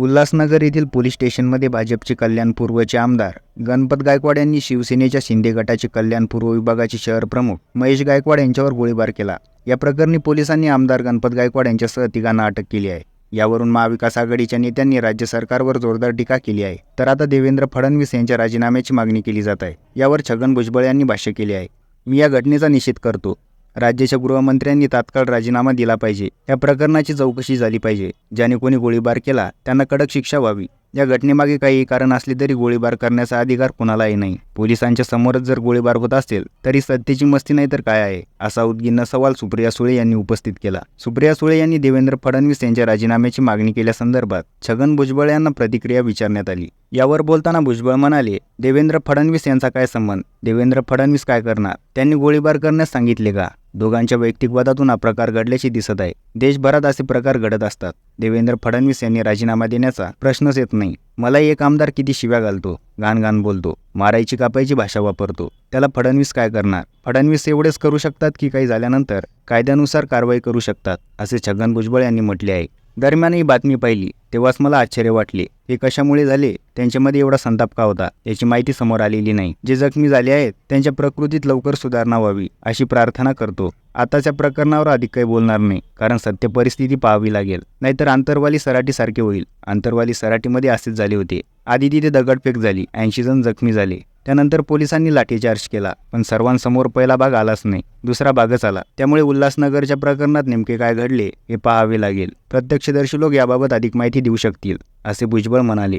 उल्हासनगर येथील पोलीस स्टेशनमध्ये भाजपचे कल्याणपूर्वचे आमदार गणपत गायकवाड यांनी शिवसेनेच्या शिंदे गटाचे कल्याणपूर्व विभागाचे शहर प्रमुख महेश गायकवाड यांच्यावर गोळीबार केला. या प्रकरणी पोलिसांनी आमदार गणपत गायकवाड यांच्यासह तिघांना अटक केली आहे. यावरून महाविकास आघाडीच्या नेत्यांनी राज्य सरकारवर जोरदार टीका केली आहे. तर आता देवेंद्र फडणवीस यांच्या राजीनाम्याची मागणी केली जात आहे. यावर छगन भुजबळ यांनी भाष्य केले आहे. मी या घटनेचा निषेध करतो. राज्याच्या गृहमंत्र्यांनी तात्काळ राजीनामा दिला पाहिजे. या प्रकरणाची चौकशी झाली पाहिजे ज्याने कोणी गोळीबार केला त्यांना कडक शिक्षा व्हावी. या घटनेमागे काही कारण असले तरी गोळीबार करण्याचा अधिकार कोणालाही नाही. पोलिसांच्या समोरच जर गोळीबार होत असेल तरी सत्तेची मस्ती नाही तर काय आहे? असा उद्गिन्न सवाल सुप्रिया सुळे यांनी उपस्थित केला. सुप्रिया सुळे यांनी देवेंद्र फडणवीस यांच्या राजीनाम्याची मागणी केल्यासंदर्भात छगन भुजबळ यांना प्रतिक्रिया विचारण्यात आली. यावर बोलताना भुजबळ म्हणाले देवेंद्र फडणवीस यांचा काय संबंध? देवेंद्र फडणवीस काय करणार? त्यांनी गोळीबार करण्यास सांगितले का? दोघांच्या वैयक्तिक वादातून हा प्रकार घडल्याचे दिसत आहे. देशभरात असे प्रकार घडत असतात. देवेंद्र फडणवीस यांनी राजीनामा देण्याचा प्रश्नच येत नाही. मलाही एक आमदार किती शिव्या घालतो गाण बोलतो मारायची कापायची भाषा वापरतो त्याला फडणवीस काय करणार? फडणवीस एवढेच करू शकतात की काही झाल्यानंतर कायद्यानुसार कारवाई करू शकतात असे छगन भुजबळ यांनी म्हटले आहे. दरम्यान ही बातमी पाहिली तेव्हाच मला आश्चर्य वाटले. हे कशामुळे झाले? त्यांच्यामध्ये एवढा संताप का होता? याची माहिती समोर आलेली नाही. जे जखमी झाले आहेत त्यांच्या प्रकृतीत लवकर सुधारणा व्हावी अशी प्रार्थना करतो. आताच्या प्रकरणावर अधिक काही बोलणार नाही कारण सत्य परिस्थिती पाहावी लागेल. नाहीतर आंतरवाली सराटीसारखे होईल. आंतरवाली सराटीमध्ये असेच झाले होते. आधी तिथे दगडफेक झाली ऐंशी जण जखमी झाले. त्यानंतर पोलिसांनी लाठीचार्ज केला पण सर्वांसमोर पहिला भाग आलाच नाही दुसरा भागच आला. त्यामुळे उल्हासनगरच्या प्रकरणात नेमके काय घडले हे पाहावे लागेल. प्रत्यक्षदर्शी लोक याबाबत अधिक माहिती देऊ शकतील असे भुजबळ म्हणाले.